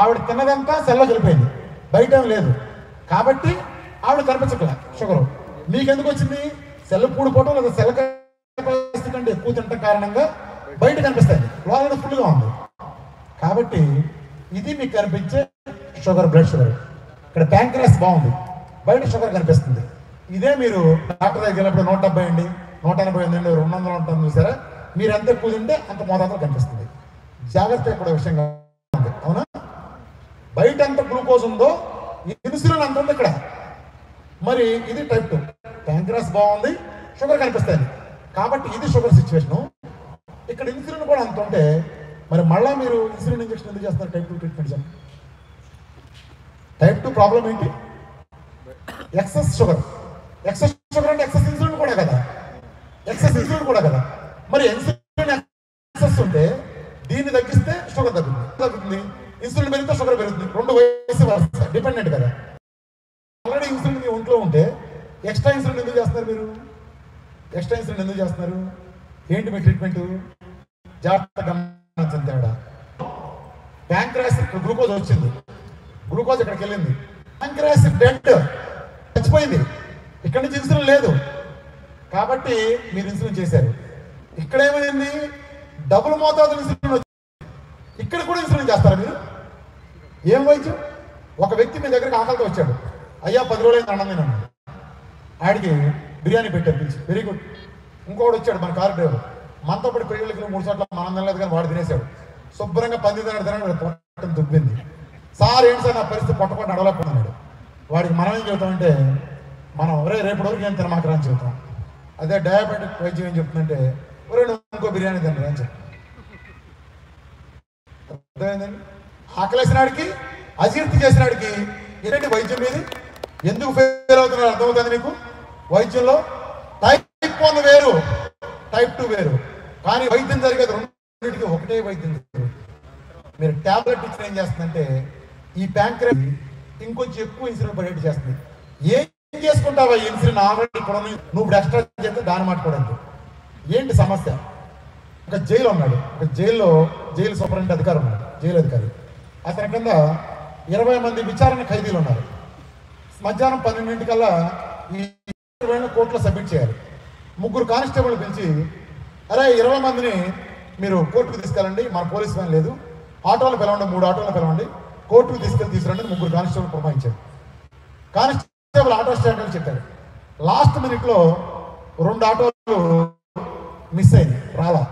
ఆవిడ తిన్నదంతా సెల్లో వెళ్ళిపోయింది బయట లేదు. కాబట్టి ఆవిడ కనిపించట్లే. షుగర్. మీకెందుకు వచ్చింది? సెల్ పూడిపోవటం లేదా సెల్ కెపాసిటీ కంటే ఎక్కువ తినటం కారణంగా బయట కనిపిస్తుంది లోపల ఫుల్గా ఉంది. కాబట్టి ఇది మీకు కనిపించే షుగర్ బ్లడ్ షుగర్. ఇక్కడ ప్యాంక్రాస్ బాగుంది. బయట షుగర్ కనిపిస్తుంది. ఇదే మీరు డాక్టర్ దగ్గర వెళ్ళినప్పుడు నూట డెబ్బై అండి. నూట ఎనభై ఎనిమిది రెండు వందలు ఉంటుంది చూసారా? మీరు ఎంత ఎక్కువ తింటే అంత మోతాదులో కనిపిస్తుంది. జాగ్రత్త కూడా విషయంగా ఎంత గ్లూకోజ్ ఉందో ఇన్సులిన్ అంత ఉంది ఇక్కడ. మరి ఇది టైప్ టూ ప్యాంక్రాస్ బాగుంది షుగర్ కనిపిస్తుంది కాబట్టి ఇది షుగర్ సిచ్యువేషను ఇక్కడ ఇన్సులిన్ కూడా అంత ఉంటే మరి మళ్ళా మీరు ఇన్సులిన్ ఇంజెక్షన్ ఎందుకు చేస్తారు టైప్ టూ ట్రీట్మెంట్ చెప్పండి టైప్ టూ ప్రాబ్లం ఏంటి? ఎక్సెస్ షుగర్ ఎక్సెస్ షుగర్ అంటే ఎక్సెస్ ఇన్సులిన్ కూడా కదా. ఎక్సెస్ ఇన్సులిన్ కూడా కదా. మరి ఇన్సులిన్ ఎక్సెస్ ఉంటే దీన్ని తగ్గిస్తే షుగర్ తగ్గుతుంది తగ్గుతుంది. ఇన్సులిన్ పెరిగితే షుగర్ పెరుగుతుంది. రెండు వయసు డిపెండెంట్ కదా. ఆల్రెడీ ఇన్సులిన్ మీ ఒంట్లో ఉంటే ఎక్స్ట్రా ఇన్సులిన్ ఎందుకు చేస్తున్నారు మీరు? ఎక్స్ట్రా ఇన్సులిన్ ఎందుకు చేస్తున్నారు? ఏంటి మీ ట్రీట్మెంట్ జాగ్రత్తగా గమనించండి తేడా. ప్యాంక్రాస్ గ్లూకోజ్ వచ్చింది. గ్లూకోజ్ ఇక్కడికి వెళ్ళింది. ప్యాంక్రాస్ డెడ్ చచ్చిపోయింది. ఇక్కడి నుంచి ఇన్సులిన్ లేదు. కాబట్టి మీరు ఇన్సులిన్ చేశారు. ఇక్కడ ఏమైంది డబుల్ మోతాదు ఇన్సులిన్ వచ్చింది. ఇక్కడ కూడా ఇన్సులిన్ చేస్తారా మీరు? ఏం వైద్యం? ఒక వ్యక్తి మీ దగ్గరికి ఆకలితో వచ్చాడు. అయ్యా పది రోజులైంది అన్నం నేను ఆడికి బిర్యానీ పెట్టారు పిలిచి. Very good. ఇంకోటి వచ్చాడు మన కారు డ్రైవర్. మనతో పాటు పెళ్ళిళ్ళకి మూడు చోట్ల మనం తినలేదు కానీ వాడు తినేశాడు. శుభ్రంగా పంది తినడు తినడు పొట్టం దుబ్బింది. సార్ ఏంటి సార్ నా పరిస్థితి? పొట్టకుండా అడగలేకపోతున్నాడు వాడికి మనం ఏం చెబుతామంటే మనం ఒరే రేపు వరకు ఏం తినమాకరా అని చెబుతాం. అదే డయాబెటిక్ వైద్యం ఏం చెప్తుందంటే ఒరే నువ్వు ఇంకో బిర్యానీ తినరా అని చెప్తాను అర్థమైందండి? ఆకలేసినాడికి అజీర్తి చేసినాడికి ఏంటంటే వైద్యం మీది? ఎందుకు ఫెయిల్ అవుతున్నాడు అర్థమవుతుంది నీకు? వైద్యంలో టైప్ వన్ వేరు టైప్ టూ వేరు. కానీ వైద్యం జరిగేది రెండింటికి ఒకటే వైద్యం మీరు టాబ్లెట్ ఇచ్చిన ఏం చేస్తుందంటే ఈ ప్యాంక్రస్ ఇంకొంచెం ఎక్కువ ఇన్సులిన్ పడేట్టు చేస్తుంది. ఏం చేసుకుంటావా ఈ ఇన్సులిన్ ఆల్రెడీ ఇక్కడ నువ్వు ఇప్పుడు ఎక్స్ట్రా చేస్తే దాని మాట ఏంటి సమస్య? ఒక జైలు ఉన్నాడు. ఒక జైల్లో జైలు సూపరింటెండెంట్ అధికారి ఉన్నాడు. జైలు అధికారి. అతని కింద ఇరవై మంది విచారణ ఖైదీలు ఉన్నారు. మధ్యాహ్నం పన్నెండింటికల్లా ఈ ఇరవై కోర్టులో సబ్మిట్ చేయాలి. ముగ్గురు కానిస్టేబుల్ పిలిచి అరే ఇరవై మందిని మీరు కోర్టుకు తీసుకెళ్ళండి మన పోలీస్ వ్యాన్ లేదు. ఆటోలు పిలవండి మూడు ఆటోలు పిలవండి. కోర్టుకు తీసుకెళ్ళి తీసుకురండి ముగ్గురు కానిస్టేబుల్ ప్రమాయించారు. కానిస్టేబుల్ ఆటో స్టాండ్ అని చెప్పారు. లాస్ట్ మినిట్లో రెండు ఆటోలు మిస్ అయింది రాలా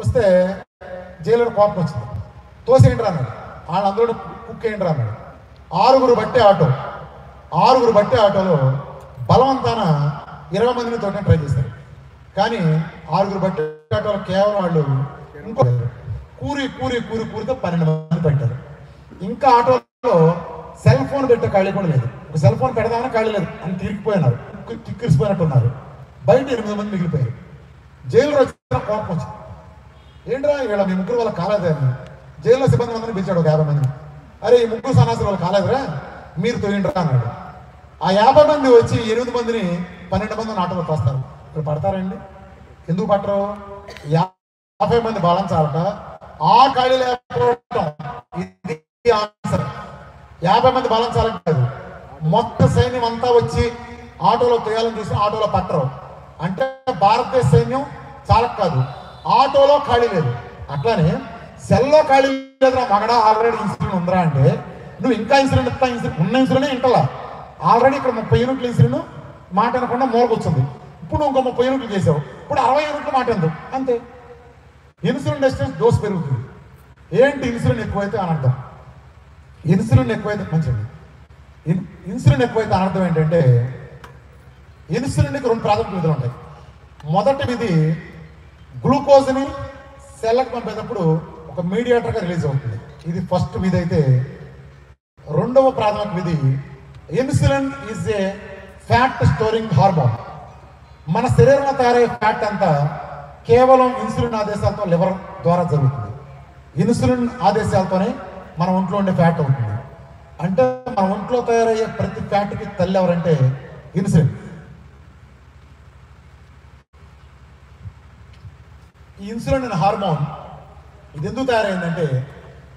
వస్తే జైలర్ కోపం వచ్చింది. తోసేయండి అన్నాడు వాళ్ళందరూ కుక్ ఏంటి అన్నాడు ఆరుగురు బట్టే ఆటో. ఆరుగురు బట్టే ఆటోలో బలవంతాన ఇరవై మందిని తోటనే ట్రై చేశారు. కానీ ఆరుగురు బట్టే ఆటోలో కేవలం వాళ్ళు ఇంకో కూరి కూరి కూరి కూరితో పన్నెండు మంది పెట్టారు ఇంకా ఆటోలో సెల్ ఫోన్ పెట్టే ఖాళీ కూడా లేదు. ఒక సెల్ ఫోన్ పెడదామని ఖాళీ లేదు. అని తిరిగిపోయినారు. తిక్కిరిసిపోయినట్టున్నారు. బయట ఎనిమిది మంది మిగిలిపోయారు. జైలు వచ్చిన కోపం వచ్చింది. ఏంట్రా వీళ్ళ మీ ముగ్గురు వాళ్ళ కాలేదే జైల్లో సిబ్బంది మందిని పిలిచాడు ఒక యాభై మంది. అరే ఈ ముగ్గురు సన్నాసులు వాళ్ళు కాలేదురా? మీరు తోయిండ్రా అన్నాడు. ఆ యాభై మంది వచ్చి ఎనిమిది మందిని పన్నెండు మందిని ఆటోలో తోస్తారు ఇక్కడ పడతారండి? ఎందుకు పట్టరు? యాభై మంది బాలంచాలట ఆ ఖాళీ లేకపోవడం ఇది ఆన్సర్. యాభై మంది బాలంచాలంటే కాదు. మొత్తం సైన్యం అంతా వచ్చి ఆటోలో తేయాలని చూసి ఆటోలో పట్టరు. అంటే భారతదేశ సైన్యం చాలక కాదు. ఆటోలో ఖాళీ లేదు. అట్లానే సెల్లో ఖాళీ లేదు మగడా ఆల్రెడీ ఇన్సులిన్ ఉందిరా అంటే నువ్వు ఇంకా ఇన్సులిన్ ఇస్తా ఇన్సులిన్ ఉన్న ఇన్సులినే ఇంటలా. ఆల్రెడీ ఇక్కడ ముప్పై యూనిట్లు ఇన్సులిన్ మాట అనకుండా మూలకొచ్చింది. ఇప్పుడు నువ్వు ఇంకో ముప్పై యూనిట్లు చేసావు. ఇప్పుడు అరవై యూనిట్లు మాట ఎందు అంతే. ఇన్సులిన్ రెసిస్టెన్స్ డోస్ పెరుగుతుంది. ఏంటి ఇన్సులిన్ ఎక్కువైతే అనర్థం ఇన్సులిన్ ఎక్కువైతే మంచిది. ఇన్- ఇన్సులిన్ ఎక్కువైతే అనర్థం ఏంటంటే ఇన్సులిన్కి రెండు ప్రాథమిక విధులు ఉంటాయి. మొదటి విధి గ్లూకోజ్ని సెల్లకు పంపేటప్పుడు ఒక మీడియేటర్గా రిలీజ్ అవుతుంది. ఇది ఫస్ట్ విధి అయితే రెండవ ప్రాథమిక విధి insulin is a fat storing hormone మన శరీరంలో తయారయ్యే ఫ్యాట్ అంతా కేవలం ఇన్సులిన్ ఆదేశాలతో లివర్ ద్వారా జరుగుతుంది. ఇన్సులిన్ ఆదేశాలతోనే మన ఒంట్లో ఉండే ఫ్యాట్ అవుతుంది. అంటే మన ఒంట్లో తయారయ్యే ప్రతి ఫ్యాట్కి తల్లి ఎవరంటే ఇన్సులిన్. ఈ ఇన్సులిన్ అనే హార్మోన్ ఇది ఎందుకు తయారైందంటే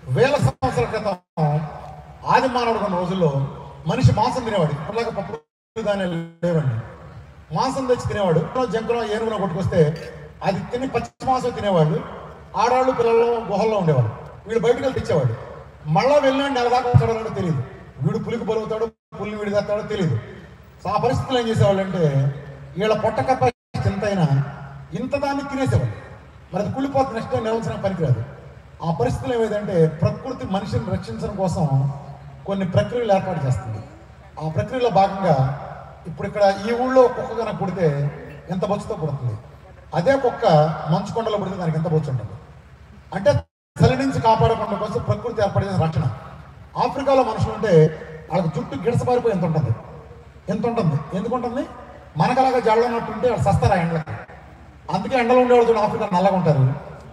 వేల సంవత్సరాల క్రితం ఆది మానవుడు ఉన్న రోజుల్లో మనిషి మాంసం తినేవాడు. ఇప్పటిలాగా పప్పు ధాన్యాలు లేవండి. మాంసం తెచ్చి తినేవాడు. జంకలో ఏనుగులో కొట్టుకొస్తే అది తిని పచ్చి మాంసం తినేవాడు. ఆడవాళ్ళు పిల్లలు గుహల్లో ఉండేవాడు వీడు బయటకు వెళ్ళి తెచ్చేవాడు. మళ్ళా వెళ్ళిన నెల దాకా వచ్చాడో తెలియదు. వీడు పులికి పొలుగుతాడు పులిని వీడి తెలియదు. ఆ పరిస్థితులు ఏం చేసేవాళ్ళు అంటే వీళ్ళ పొట్ట కెపాసిటీ ఇంత దాన్ని తినేసేవాళ్ళు. మరి అది కుళ్ళిపోతుంది నెక్స్ట్ టైం నిలవలసిన పనికిరాదు. ఆ పరిస్థితులు ఏమైందంటే ప్రకృతి మనిషిని రక్షించడం కోసం కొన్ని ప్రక్రియలు ఏర్పాటు చేస్తుంది. ఆ ప్రక్రియలో భాగంగా ఇప్పుడు ఇక్కడ ఈ ఊళ్ళో కుక్క కనుక పుడితే ఎంత బొచ్చుతో పుడుతుంది? అదే కుక్క మంచు కొండలో పుడితే దానికి ఎంత బొచ్చు ఉంటుంది? అంటే చలి నుంచి కాపాడకుండా కోసం ప్రకృతి ఏర్పాటు చేసిన రక్షణ. ఆఫ్రికాలో మనుషులు ఉంటే వాళ్ళకి జుట్టు గిడసపారిపోయి ఎంత ఉంటుంది? ఎంత ఉంటుంది? ఎందుకు ఉంటుంది? మనకలాగా జల్లనట్టు ఉన్నట్టుంటే వాళ్ళు సస్తారా ఎండలకి? అందుకే ఎండలో ఉండేవాళ్ళు చూడండి ఆఫ్రికా నల్లగా ఉంటారు.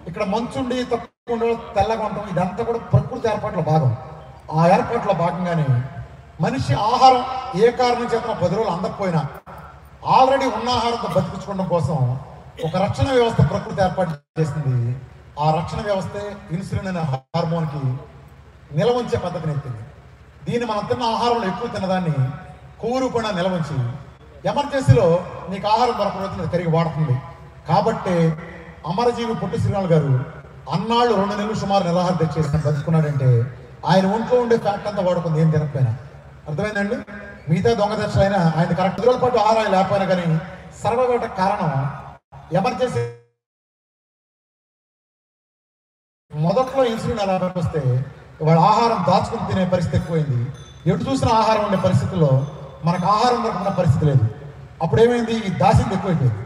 ఇక్కడ మంచుండి తక్కువ ఉండేవాళ్ళు తెల్లగా ఉంటాం. ఇదంతా కూడా ప్రకృతి ఏర్పాట్ల భాగం. ఆ ఏర్పాట్ల భాగంగానే మనిషి ఆహారం ఏ కారణం చేత పది రోజులు అందకపోయినా ఆల్రెడీ ఉన్న ఆహారంతో బతికించుకోవడం కోసం ఒక రక్షణ వ్యవస్థ ప్రకృతి ఏర్పాటు చేసింది. ఆ రక్షణ వ్యవస్థే ఇన్సులిన్ అనే హార్మోన్కి నిలవంచే పద్ధతిని ఎత్తింది. దీన్ని మనం తిన్న ఆహారంలో ఎక్కువ తినదాన్ని కొవ్వు రూపంగా నిలవంచి ఎమర్జెన్సీలో నీకు ఆహారం దొరకకపోతే అది కరిగి వాడుతుంది. కాబట్టే అమరజీవి పొట్టి శ్రీరాములు గారు అన్నాళ్ళు రెండు నెలలు సుమారు నిరాహార దీక్ష బతుకున్నాడంటే ఆయన ఒంట్లో ఉండే ఫ్యాక్ట్ అంతా వాడుకుంది ఏం తినకపోయినా. అర్థమైందండి? మిగతా దొంగ అయినా ఆయన కరెక్ట్ రోజుల పాటు ఆహారాలు లేకపోయినా కానీ సర్వగట కారణం ఎమర్జెన్సీ. మొదట్లో ఇన్సులిన్ అలా వస్తే వాళ్ళ ఆహారం దాచుకుని తినే పరిస్థితి ఎక్కువైంది. ఎటు చూసిన ఆహారం ఉండే పరిస్థితుల్లో మనకు ఆహారం దొరకకుండా పరిస్థితి లేదు. అప్పుడు ఏమైంది ఈ దాసింది ఎక్కువైపోయింది.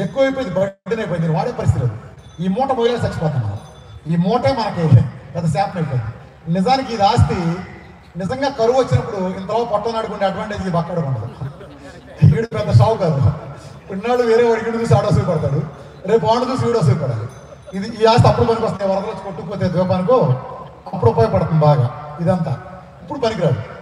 ఎక్కువైపోయింది బర్డెన్ అయిపోయింది వాడే పరిస్థితి లేదు. ఈ మూట మొదలే చచ్చిపోతున్నాం ఈ మూటే మనకి పెద్ద శాపం అయిపోయింది. నిజానికి ఇది ఆస్తి. నిజంగా కరువు వచ్చినప్పుడు ఇంతలో పొట్టనాడుకుంటే అడ్వాంటేజ్ ఈ పక్కడ ఉండదు. వీడు పెద్ద షావు కాదు. ఇన్నాడు వేరే వాడికి చూసి ఆడో పడతాడు. రేపు వాడు చూసి వీడో పడాలి. ఇది ఈ ఆస్తి అప్పుడు పనికి వస్తాయి వరదలు వచ్చి కొట్టుకుపోతే ద్వీపానికో అప్పుడు ఉపయోగపడుతుంది బాగా. ఇదంతా. ఇప్పుడు పనికిరాదు.